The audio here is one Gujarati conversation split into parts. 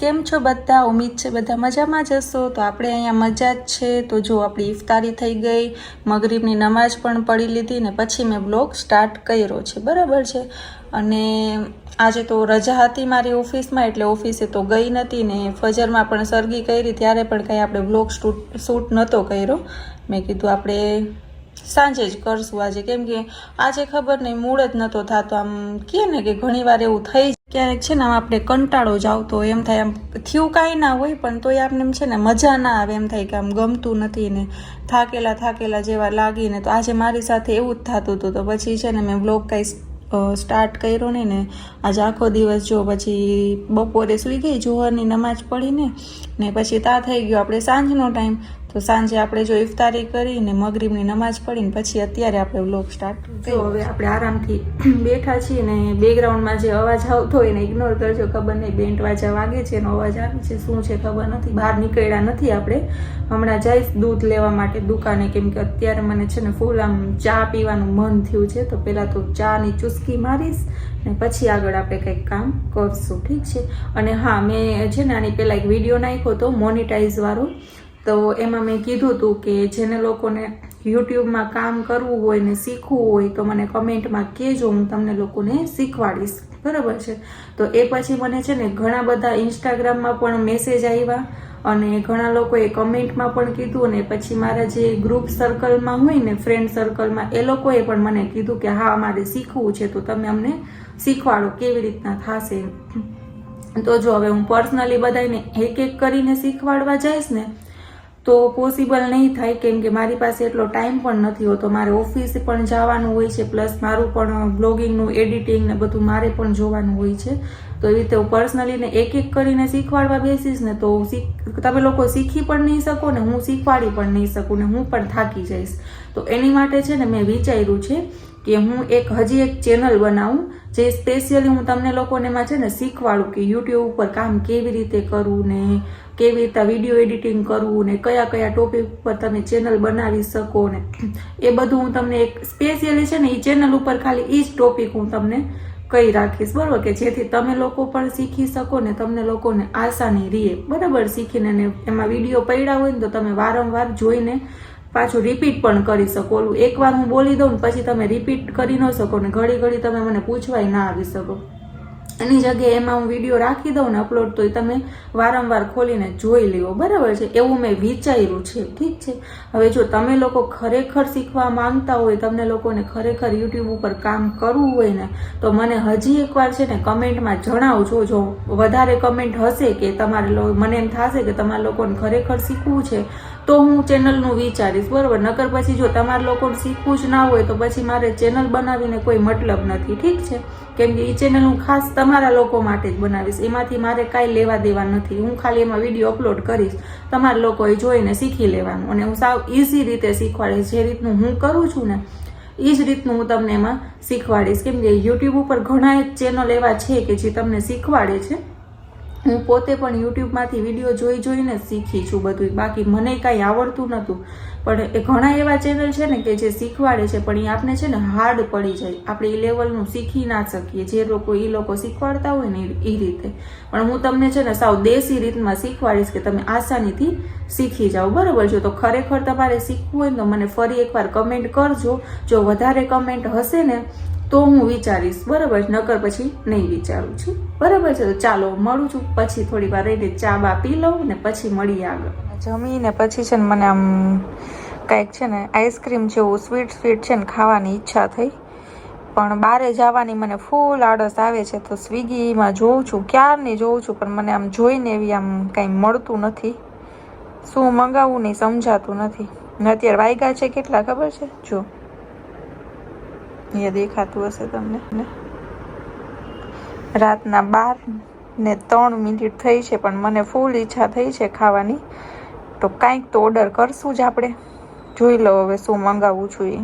કેમ છો બધા? ઉમ્મીદ છે બધા મજામાં જ હશો. તો આપણે અહીંયા મજા જ છે. તો જો આપણી ઇફતારી થઈ ગઈ. મગરીબની નમાજ પણ પડી લીધી ને પછી મેં બ્લોગ સ્ટાર્ટ કર્યો છે. બરાબર છે? અને આજે તો રજા હતી મારી ઓફિસમાં, એટલે ઓફિસે તો ગઈ નથી ને ફજરમાં પણ સરગી કરી. ત્યારે પણ કંઈ આપણે બ્લોગ શૂટ શૂટ નહોતો કર્યો. મેં કીધું આપણે સાંજે જ કરશું આજે. કેમ કે આજે ખબર નહીં, મૂળ જ નહોતો થતો. આમ કહે ને કે ઘણીવાર એવું થઈ. ક્યારેક છે ને આમ આપણે કંટાળો જ આવતો એમ થાય, આમ થયું કાંઈ ના હોય, પણ તોય આપણે એમ છે ને મજા ના આવે. એમ થાય કે આમ ગમતું નથી ને થાકેલા થાકેલા જેવા લાગીને. તો આજે મારી સાથે એવું જ થતું હતું. તો પછી છે ને મેં બ્લોગ કાંઈ સ્ટાર્ટ કર્યો નહીં ને. આજે આખો દિવસ જો પછી બપોરે સૂઈ ગઈ જોહરની નમાજ પડીને ને પછી તા થઈ ગયો આપણે સાંજનો ટાઈમ તો સાંજે આપણે જો ઇફતારી કરીને મગરીબની નમાજ પડીને પછી અત્યારે આપણે વ્લોગ સ્ટાર્ટ તો હવે આપણે આરામથી બેઠા છીએ ને બેકગ્રાઉન્ડમાં જે અવાજ આવતો હોય ને ઇગ્નોર કરજો, ખબર નહીં, બેન્ટ વાજા વાગે છે એનો અવાજ આવે છે, શું છે ખબર નથી, બહાર નીકળ્યા નથી આપણે. હમણાં જઈશ દૂધ લેવા માટે દુકાને, કેમ કે અત્યારે મને છે ને ફૂલ આમ ચા પીવાનું મન થયું છે, તો પહેલાં તો ચાની ચુસ્કી મારીશ ને પછી આગળ આપણે કંઈક કામ કરશું, ઠીક છે? અને હા, મેં છે ને આની પહેલાં એક વીડિયો નાખ્યો હતો મોનિટાઈઝવાળો તો એમાં મેં કીધું હતું કે જેને લોકોને યુટ્યુબમાં કામ કરવું હોય ને શીખવું હોય, તો મને કમેન્ટમાં કહેજો, હું તમને લોકોને શીખવાડીશ. બરાબર છે? તો એ પછી મને છે ને ઘણા બધા ઇન્સ્ટાગ્રામમાં પણ મેસેજ આવ્યા અને ઘણા લોકોએ કમેન્ટમાં પણ કીધું અને પછી મારા જે ગ્રુપ સર્કલમાં હોય ને ફ્રેન્ડ સર્કલમાં એ લોકોએ પણ મને કીધું કે હા, અમારે શીખવું છે, તો તમે અમને શીખવાડો કેવી રીતના થશે. તો જો હવે હું પર્સનલી બધાને એક એક કરીને શીખવાડવા જઈશ ને, તો પોસિબલ નહીં થાય, કેમ કે મારી પાસે એટલો ટાઈમ પણ નથી હોતો. મારે ઓફિસે પણ જવાનું હોય છે પ્લસ મારું પણ બ્લોગિંગનું એડિટિંગ ને બધું મારે પણ જોવાનું હોય છે. તો એવી રીતે હું પર્સનલીને એક એક કરીને શીખવાડવા બેસીશ ને, તો તમે લોકો શીખી પણ નહીં શકો ને, હું શીખવાડી પણ નહીં શકું ને, હું પણ થાકી જઈશ. તો એની માટે છે ને મેં વિચાર્યું છે કે હું એક હજી એક ચેનલ બનાવું જે સ્પેશિયલી હું તમને લોકોને એમાં છે ને શીખવાડું કે યુટ્યુબ ઉપર કામ કેવી રીતે કરવું ને કેવી રીતે વીડિયો એડિટિંગ કરવું ને કયા કયા ટોપિક ઉપર તમે ચેનલ બનાવી શકો ને એ બધું હું તમને એક સ્પેશિયલી છે ને એ ચેનલ ઉપર ખાલી એ જ ટોપિક હું તમને કહી રાખીશ, બરાબર? કે જેથી તમે લોકો પણ શીખી શકો ને તમને લોકોને આસાની રહે. બરાબર? શીખીને એમાં વીડિયો પડ્યા હોય ને તો તમે વારંવાર જોઈને પાછું રિપીટ પણ કરી શકો. ઓલું એકવાર હું બોલી દઉં ને પછી તમે રિપીટ કરી ન શકો ને ઘડી ઘડી તમે મને પૂછવાય ના આવી શકો. એની જગ્યાએ એમાં હું વીડિયો રાખી દઉં ને અપલોડ તો તમે વારંવાર ખોલીને જોઈ લેવો બરાબર છે? એવું મેં વિચાર્યું છે. ઠીક છે? હવે જો તમે લોકો ખરેખર શીખવા માંગતા હોય, તમને લોકોને ખરેખર યુટ્યુબ ઉપર કામ કરવું હોય ને, તો મને હજી એકવાર છે ને કમેન્ટમાં જણાવજો જો વધારે કમેન્ટ હશે કે તમારે મને એમ થશે કે તમારા લોકોને ખરેખર શીખવું છે તો હું ચેનલનું વિચારીશ, બરાબર? નકર પછી જો તમારા લોકોને શીખવું જ ના હોય તો પછી મારે ચેનલ બનાવીને કોઈ મતલબ નથી, ઠીક છે? કેમ કે એ ચેનલ હું ખાસ તમારા લોકો માટે જ બનાવીશ, એમાંથી મારે કાંઈ લેવા દેવા નથી. હું ખાલી એમાં વીડિયો અપલોડ કરીશ, તમારા લોકોએ જોઈને શીખી લેવાનું અને હું સાવ ઇઝી રીતે શીખવાડીશ, જે રીતનું હું કરું છું ને એ જ રીતનું હું તમને એમાં શીખવાડીશ. કેમ કે યુટ્યુબ ઉપર ઘણા ચેનલ એવા છે કે જે તમને શીખવાડે છે. હું પોતે પણ યુટ્યુબમાંથી વીડિયો જોઈ જોઈને શીખી છું બધું બાકી મને કાંઈ આવડતું નહોતું. પણ એ ઘણા એવા ચેનલ છે ને કે જે શીખવાડે છે, પણ એ આપણે છે ને હાર્ડ પડી જાય. આપણે એ લેવલનું શીખી ના શકીએ. જે લોકો એ લોકો શીખવાડતા હોય ને એ રીતે. પણ હું તમને છે ને સાવ દેશી રીતમાં શીખવાડીશ કે તમે આસાનીથી શીખી જાઓ. બરાબર છે? તો ખરેખર તમારે શીખવું હોય તો મને ફરી એકવાર કમેન્ટ કરજો. જો વધારે કમેન્ટ હશે ને તો હું વિચારીશ, બરાબર? નકર પછી નહીં વિચારું છું. બરાબર છે, તો ચાલો, મળું છું. પછી થોડી વાર રહીને ચા બા પી લઉં ને પછી મળીએ આગળ. જમીને પછી છે ને મને આમ કાંઈક છે ને આઈસ્ક્રીમ જેવું સ્વીટ સ્વીટ છે ને ખાવાની ઈચ્છા થઈ. પણ બારે જવાની મને ફૂલ આળસ આવે છે, તો સ્વિગીમાં જોઉં છું. ક્યારની જોઉં છું, પણ મને આમ જોઈને એવી આમ કાંઈ મળતું નથી. શું મંગાવવું નહીં સમજાતું નથી. ને અત્યારે વાયગા છે, કેટલા ખબર છે? જો. અહીંયા દેખાતું હશે તમને. રાતના બાર ને ત્રણ મિનિટ થઈ છે પણ મને ફૂલ ઈચ્છા થઈ છે ખાવાની. તો કાંઈક તો ઓર્ડર કરશું જ આપણે. જોઈ લો હવે શું મંગાવવું છું એ.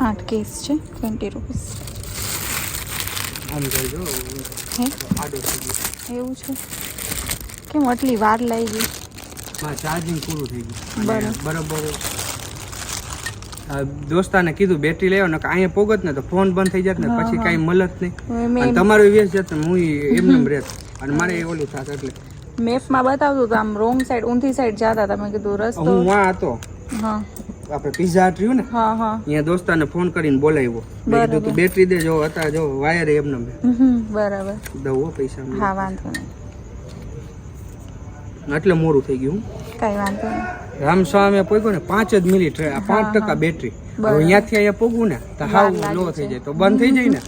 આઠ કેસ છે ટ્વેન્ટી રૂપીસ એવું છે? કેમ આટલી વાર લાગી? ગઈ ચાર્જિંગ પૂરું થઈ ગયું. બરાબર. દોસ્તાને કીધું બેટરી લેવો ને અહીંયા પોગત ને તો ફોન બંધ થઈ જાત ને પછી કાંઈ મળત નહીં. તમારું વેસ જત ને હું એમને એમ રહેત અને મારે એ ઓલું થાત એટલે. મેપમાં બતાવતું તો આમ રોંગ સાઈડ ઊંધી સાઈડ જતા તમે કીધું રસ્તો હું વાં હતો. હા. આપણે પીઝા હટ રહ્યું ને? હા હા. અહીંયા દોસ્તાને ફોન કરીને બોલાવ્યો. મેં કીધું તું બેટરી દે જો હતા જો વાયર એમને બરાબર. દઉં પૈસા હા વાંધો નહીં. એટલે મોડું થઈ ગયું કાંઈ વાંધો નહીં. રામસ્વામી પોગ્યું ને પાંચ જ મિનિટ પાંચ ટકા બેટરી. અહીંયાથી અહીંયા પોગવું ને તો હાવ લો થઈ જાય. તો બંધ થઈ જાય ને.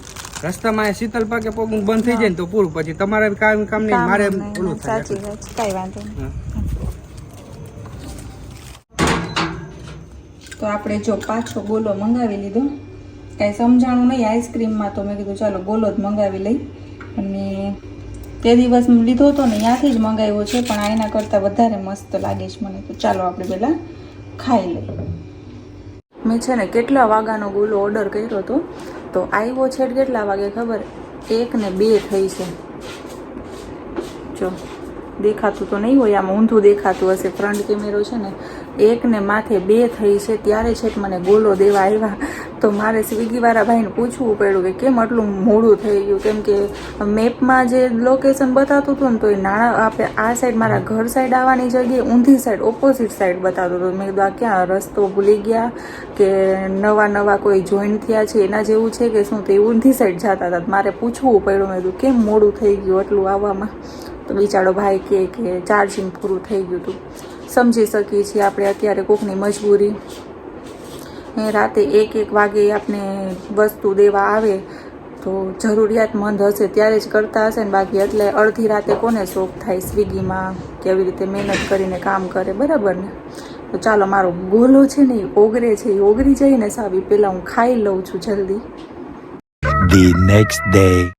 રસ્તામાં શીતલ પાકે પોગવું બંધ થઈ જાય ને તો પૂરું. પછી તમારે કામ કામ નહીં મારે ઓલું થાય. કાંઈ વાંધો તો આપણે જો પાછો ગોલો મંગાવી લીધો. કાંઈ સમજાણું નહીં આઈસ્ક્રીમમાં તો મેં કીધું ચાલો ગોલો જ મંગાવી લઈ. અને તે દિવસ લીધો હતો ને ત્યાંથી જ મંગાવ્યો છે, પણ આ એના કરતાં વધારે મસ્ત લાગે છે મને તો. ચાલો આપણે પહેલાં ખાઈ લઈએ. મેં છે ને કેટલા વાગ્યાનો ગોલો ઓર્ડર કર્યો હતો, તો આવ્યો છે કેટલા વાગે ખબર? એક ને બે થઈ છે. જો, દેખાતું તો નહીં હોય, આમ ઊંધું દેખાતું હશે. ફ્રન્ટ કેમેરો છે ને, એક ને માથે બે થઈ છે, ત્યારે છેક મને ગોલો દેવા આવ્યા. તો મારે સ્વિગીવાળા ભાઈને પૂછવું પડ્યું કે કેમ આટલું મોડું થઈ ગયું? કેમ કે મેપમાં જે લોકેશન બતાવતું હતું ને તો એ નાણાં આપણે આ સાઈડ મારા ઘર સાઈડ આવવાની જગ્યાએ ઊંધી સાઈડ ઓપોઝિટ સાઈડ બતાવતું હતું. મેં કીધું આ ક્યાં રસ્તો ભૂલી ગયા કે નવા નવા કોઈ જોઈન થયા છે? એના જેવું છે કે શું? તે ઊંધી સાઈડ જતા હતા. મારે પૂછવું પડ્યું. મેં કીધું કેમ મોડું થઈ ગયું એટલું આવવામાં? તો બિચારો ભાઈ કહે કે ચાર્જિંગ પૂરું થઈ ગયું હતું. સમજી શકીએ છીએ આપણે અત્યારે કોકની મજબૂરી. એ રાતે એક એક વાગે આપને વસ્તુ દેવા આવે, તો જરૂરિયાતમંદ હશે ત્યારે જ કરતા હશે ને બાકી એટલે અડધી રાતે કોને શોખ થાય સ્વિગીમાં કેવી રીતે મહેનત કરીને કામ કરે, બરાબર ને તો ચાલો મારો ગોલો છે ને એ ઓગરે છે, એ ઓગરી જઈને ને સાબી પહેલાં હું ખાઈ લઉં છું જલ્દી the next day.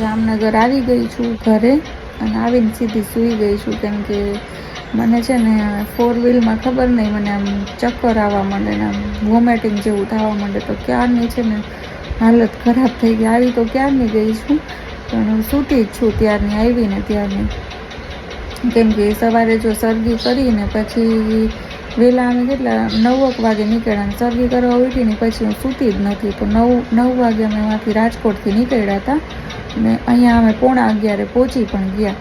જામનગર આવી ગઈ છું ઘરે અને આવીને સીધી સૂઈ ગઈ છું કેમ કે મને છે ને ફોર વ્હીલમાં ખબર નહીં, મને આમ ચક્કર આવવા માંડે ને આમ વોમેટિંગ જેવું થવા માંડે. તો ક્યારની છે ને હાલત ખરાબ થઈ ગઈ, આવી તો ક્યારની ગઈ છું? પણ હું સૂતી જ છું ત્યારની, આવીને ત્યારની. કેમ કે સવારે જો સરગી કરીને પછી વહેલા અમે કેટલા નવક વાગે નીકળ્યા સરગી કરવા ઉઠીને પછી હું સૂતી જ નથી. તો નવ નવ વાગે અમે અહીંયાથી રાજકોટથી નીકળ્યા હતા. ને અહીંયા અમે પોણા અગિયારે પહોંચી પણ ગયા.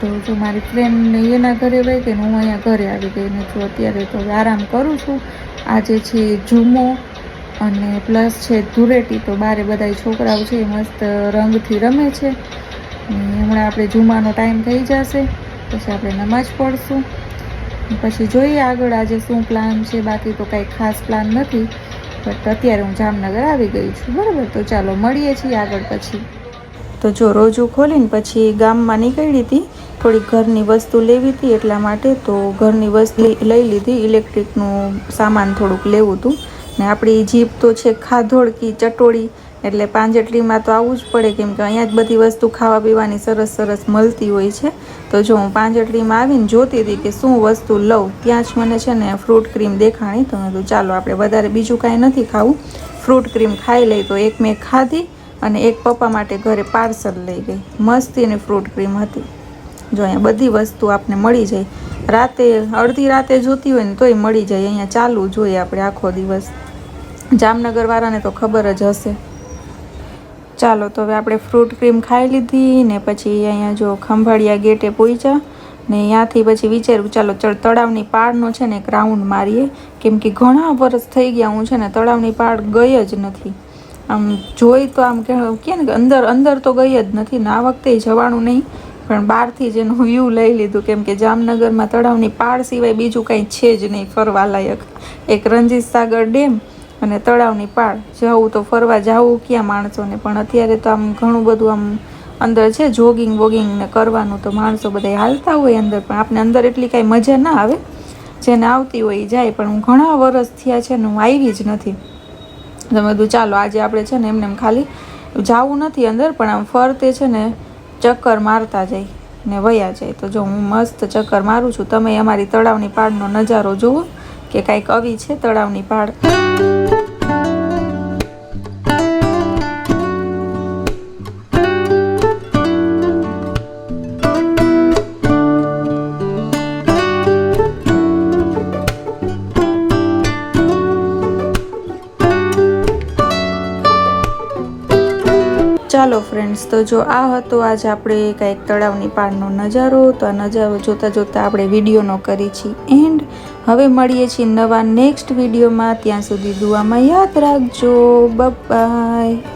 તો જો મારી ફ્રેન્ડને એના ઘરે વહી ગઈ હું અહીંયા ઘરે આવી ગઈ ને જો અત્યારે તો આરામ કરું છું. આજે છે જુમો અને પ્લસ છે ધૂળેટી તો બારે બધા છોકરાઓ છે એ મસ્ત રંગથી રમે છે. હમણાં આપણે જુમાનો ટાઈમ થઈ જશે. પછી આપણે નમાજ પઢશું. પછી જોઈએ આગળ આજે શું પ્લાન છે. બાકી તો કાંઈ ખાસ પ્લાન નથી. બટ અત્યારે હું જામનગર આવી ગઈ છું. બરાબર? તો ચાલો મળીએ છીએ આગળ પછી. તો જો રોજુ ખોલીને પછી ગામમાં નીકળી હતી થોડીક ઘરની વસ્તુ લેવી હતી એટલા માટે તો ઘરની વસ્તુ લઈ લીધી, ઇલેક્ટ્રિકનું સામાન થોડુંક લેવું હતું. ને આપણી જીપ તો છે ખાધોળકી ચટોળી, એટલે પાંજટલીમાં તો આવવું જ પડે કેમ કે અહીંયા જ બધી વસ્તુ ખાવા પીવાની સરસ સરસ મળતી હોય છે. તો જો હું પાંજટલીમાં આવીને જોતી હતી કે શું વસ્તુ લઉં, ત્યાં જ મને છે ને ફ્રૂટ ક્રીમ દેખાણી. તો મેં કીધું, ચાલો, આપણે વધારે બીજું કાંઈ નથી ખાવું. ફ્રૂટ ક્રીમ ખાઈ લઈ તો એક મેં ખાધી અને એક પપ્પા માટે ઘરે પાર્સલ લઈ ગઈ. મસ્તીની ફ્રૂટ ક્રીમ હતી. જો અહીંયા બધી વસ્તુ આપને મળી જાય. રાતે અડધી રાતે જોતી હોય ને તોય મળી જાય. અહીંયા ચાલુ જોઈએ આપણે આખો દિવસ. જામનગરવાળાને તો ખબર જ હશે. ચાલો તો હવે આપણે ફ્રૂટ ક્રીમ ખાઈ લીધી ને પછી અહીંયા જો ખંભાળિયા ગેટે પહોંચ્યા ને ત્યાંથી પછી વિચાર્યું, ચાલો ચલ તળાવની પાળનો છે ને એક રાઉન્ડ મારીએ. કેમ કે ઘણા વર્ષ થઈ ગયા હું છે ને તળાવની પાળ ગઈ જ નથી. આમ જોઈ તો આમ કે ને અંદર અંદર તો ગઈ જ નથી. ને આ વખતે જવાનું નહીં. પણ બહારથી જ એનું વ્યૂ લઈ લીધું કેમ કે જામનગરમાં તળાવની પાળ સિવાય બીજું કાંઈ છે જ નહીં ફરવા લાયક. એક રણજીત સાગર ડેમ અને તળાવની પાળ. જવું તો ફરવા જવું ક્યાં માણસોને? પણ અત્યારે તો આમ ઘણું બધું આમ અંદર છે જોગિંગ વોગિંગ ને કરવાનું તો માણસો બધા હાલતા હોય અંદર. પણ આપણે અંદર એટલી કાંઈ મજા ના આવે. જેને આવતી હોય એ જાય. પણ હું ઘણા વર્ષ થયા છે ને હું આવી જ નથી. તો મેં કીધું, ચાલો, આજે આપણે છે ને એમને એમ ખાલી જાવું નથી અંદર, પણ આમ ફરતે છે ને ચક્કર મારતા જાય ને વયા જાય. તો જો હું મસ્ત ચક્કર મારું છું, તમે અમારી તળાવની પાડનો નજારો જુઓ કે કાંઈક આવી છે તળાવની પાળ ચાલો ફ્રેન્ડ્સ તો જો આ હતો આજ આપણે કંઈક તળાવની પાળનો નજારો. તો આ નજારો જોતાં જોતાં આપણે વિડીયોનો કરી છીએ એન્ડ હવે મળીએ છીએ નવા નેક્સ્ટ વિડીયોમાં. ત્યાં સુધી દુઆમાં યાદ રાખજો. બાય